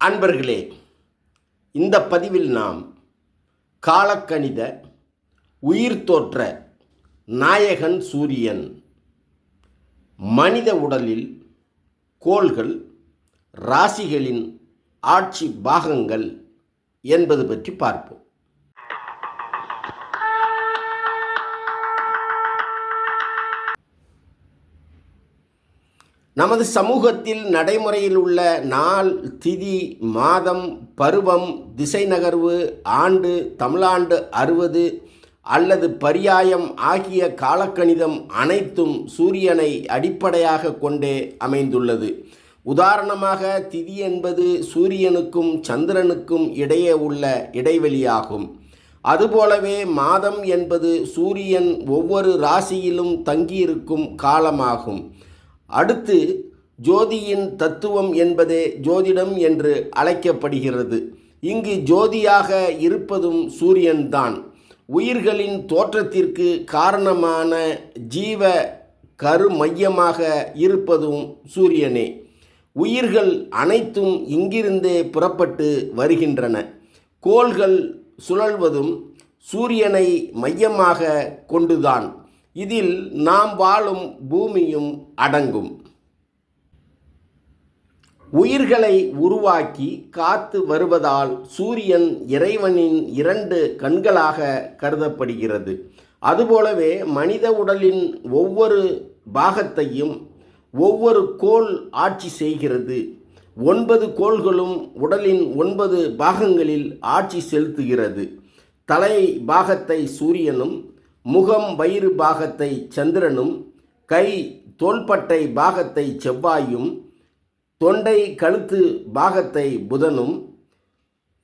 அன்பர்களே இந்த பதிவில் நாம் காலக்கணித உயிர் தோற்ற நாயகன் சூரியன் மனித உடலில் கோள்கள் ராசிகளின் ஆட்சி பாகங்கள் என்பது பற்றி பார்ப்போம். நமது சமூகத்தில் நடைமுறையில் உள்ள நாள் திதி மாதம் பருவம் திசை நகர்வு ஆண்டு தமிழாண்டு அறுபது அல்லது பரியாயம் ஆகிய காலக்கணிதம் அனைத்தும் சூரியனை அடிப்படையாக கொண்டே அமைந்துள்ளது. உதாரணமாக திதி என்பது சூரியனுக்கும் சந்திரனுக்கும் இடையே உள்ள இடைவெளியாகும். அதுபோலவே மாதம் என்பது சூரியன் ஒவ்வொரு ராசியிலும் தங்கியிருக்கும் காலமாகும். அடுத்து ஜோதியின் தத்துவம் என்பதே ஜோதிடம் என்று அழைக்கப்படுகிறது. இங்கு ஜோதியாக இருப்பதும் சூரியன்தான். உயிர்களின் தோற்றத்திற்கு காரணமான ஜீவ கரு மையமாக இருப்பதும் சூரியனே. உயிர்கள் அனைத்தும் இங்கிருந்தே புறப்பட்டு வருகின்றன. கோள்கள் சுழல்வதும் சூரியனை மையமாக கொண்டுதான். இதில் நாம் வாழும் பூமியும் அடங்கும். உயிர்களை உருவாக்கி காத்து வருவதால் சூரியன் இறைவனின் இரண்டு கண்களாக கருதப்படுகிறது. அதுபோலவே மனித உடலின் ஒவ்வொரு பாகத்தையும் ஒவ்வொரு கோள் ஆட்சி செய்கிறது. ஒன்பது கோள்களும் உடலின் ஒன்பது பாகங்களில் ஆட்சி செலுத்துகிறது. தலை பாகத்தை சூரியனும் முகம் வயிறு பாகத்தை சந்திரனும் கை தோள்பட்டை பாகத்தை செவ்வாயும் தொண்டை கழுத்து பாகத்தை புதனும்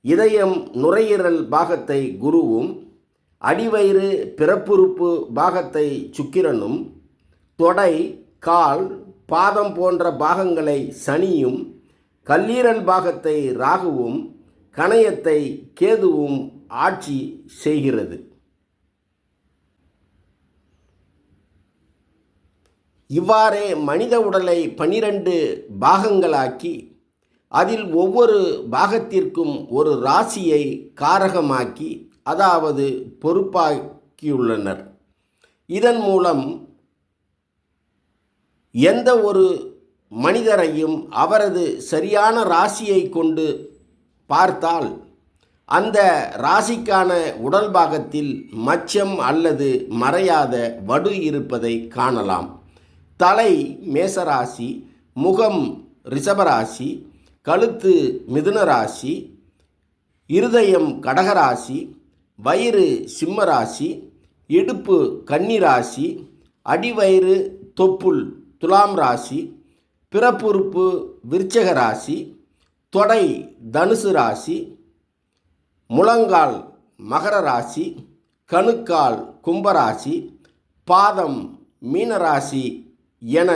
இதயம் நுரையீரல் பாகத்தை குருவும் அடிவயிறு பிறப்புறுப்பு பாகத்தை சுக்கிரனும் தொடை கால் பாதம் போன்ற பாகங்களை சனியும் கல்லீரல் பாகத்தை ராகுவும் கணையத்தை கேதுவும் ஆட்சி செய்கிறது. இவ்வாறே மனித உடலை பனிரெண்டு பாகங்களாக்கி அதில் ஒவ்வொரு பாகத்திற்கும் ஒரு ராசியை காரகமாக்கி அதாவது பொறுப்பாக்கியுள்ளனர். இதன் மூலம் எந்த ஒரு மனிதரையும் அவரது சரியான ராசியை கொண்டு பார்த்தால் அந்த ராசிக்கான உடல் பாகத்தில் மச்சம் அல்லது மறையாத வடு இருப்பதை காணலாம். தலை மேசராசி முகம் ரிஷபராசி கழுத்து மிதுன ராசி இருதயம் கடகராசி வயிறு சிம்மராசி இடுப்பு கன்னிராசி அடிவயிறு தொப்புள் துலாம் ராசி பிறப்புறுப்பு விருச்சக ராசி தொடை தனுசு ராசி முழங்கால் மகர ராசி கணுக்கால் கும்பராசி பாதம் மீனராசி என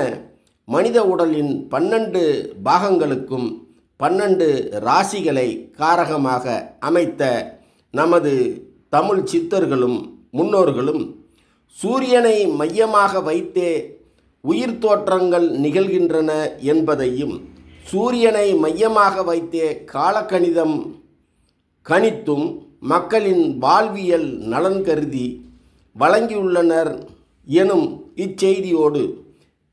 மனித உடலின் பன்னெண்டு பாகங்களுக்கும் பன்னெண்டு ராசிகளை காரகமாக அமைத்த நமது தமிழ் சித்தர்களும் முன்னோர்களும் சூரியனை மையமாக வைத்தே உயிர் தோற்றங்கள் நிகழ்கின்றன என்பதையும் சூரியனை மையமாக வைத்தே காலக்கணிதம் கணித்தும் மக்களின் வாழ்வியல் நலன் கருதி வழங்கியுள்ளனர் எனும் இச்செய்தியோடு